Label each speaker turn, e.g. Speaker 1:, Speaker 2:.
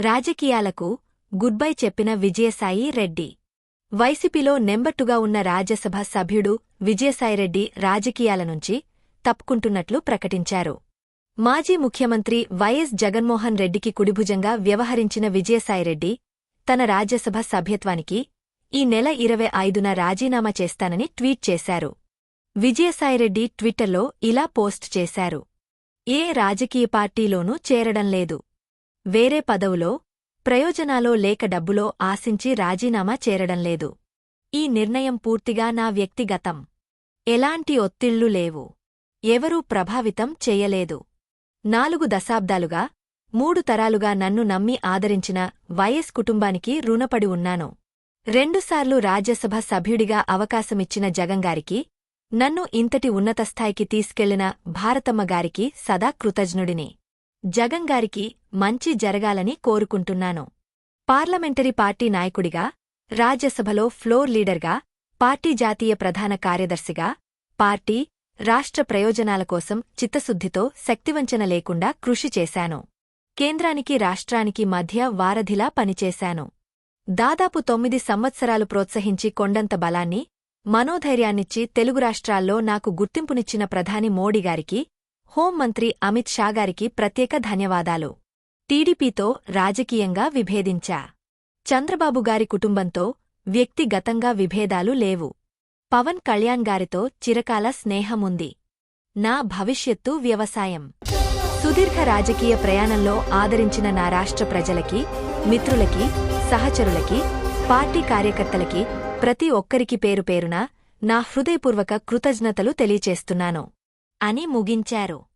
Speaker 1: రాజకీయాలకు గుడ్బై చెప్పిన విజయసాయి రెడ్డి. వైసీపీలో నెంబట్టుగా ఉన్న రాజ్యసభ సభ్యుడు విజయసాయిరెడ్డి రాజకీయాల నుంచి తప్పుకుంటున్నట్లు ప్రకటించారు. మాజీ ముఖ్యమంత్రి వైఎస్ జగన్మోహన్ రెడ్డికి కుడిభుజంగా వ్యవహరించిన విజయసాయిరెడ్డి తన రాజ్యసభ సభ్యత్వానికి ఈ నెల ఇరవై ఐదున రాజీనామా చేస్తానని ట్వీట్ చేశారు. విజయసాయిరెడ్డి ట్విట్టర్లో ఇలా పోస్ట్ చేశారు. ఏ రాజకీయ పార్టీలోనూ చేరడం లేదు. వేరే పదవులో ప్రయోజనాలో లేక డబ్బులో ఆశించి రాజీనామా చేరడంలేదు ఈ నిర్ణయం పూర్తిగా నా వ్యక్తిగతం. ఎలాంటి ఒత్తిళ్ళు లేవు. ఎవరూ ప్రభావితం చెయ్యలేదు నాలుగు దశాబ్దాలుగా మూడు తరాలుగా నన్ను నమ్మి ఆదరించిన వైఎస్ కుటుంబానికి రుణపడి ఉన్నాను. రెండుసార్లు రాజ్యసభ సభ్యుడిగా అవకాశమిచ్చిన జగంగారికి నన్ను ఇంతటి ఉన్నతస్థాయికి తీసుకెళ్ళిన భారతమ్మగారికి సదా కృతజ్ఞుడిని. జగంగారికి మంచి జరగాలని కోరుకుంటున్నాను. పార్లమెంటరీ పార్టీ నాయకుడిగా రాజ్యసభలో ఫ్లోర్ లీడర్గా పార్టీ జాతీయ ప్రధాన కార్యదర్శిగా పార్టీ రాష్ట్ర ప్రయోజనాల కోసం చిత్తశుద్ధితో శక్తివంచన లేకుండా కృషి చేశాను. కేంద్రానికి రాష్ట్రానికి మధ్య వారధిలా పనిచేశాను. దాదాపు తొమ్మిది సంవత్సరాలు ప్రోత్సహించి కొండంత బలాన్ని మనోధైర్యాన్నిచ్చి తెలుగు రాష్ట్రాల్లో నాకు గుర్తింపునిచ్చిన ప్రధాని మోడీగారికి హోంమంత్రి అమిత్ షాగారికి ప్రత్యేక ధన్యవాదాలు. టీడీపీతో రాజకీయంగా విభేదించా. చంద్రబాబుగారి కుటుంబంతో వ్యక్తిగతంగా విభేదాలు లేవు. పవన్ కళ్యాణ్ గారితో చిరకాల స్నేహముంది. నా భవిష్యత్తు వ్యవసాయం. సుదీర్ఘ రాజకీయ ప్రయాణంలో ఆదరించిన నా రాష్ట్ర ప్రజలకి మిత్రులకి సహచరులకి పార్టీ కార్యకర్తలకి ప్రతి ఒక్కరికి పేరు పేరున నా హృదయపూర్వక కృతజ్ఞతలు తెలియచేస్తున్నాను. అని ముగించారు.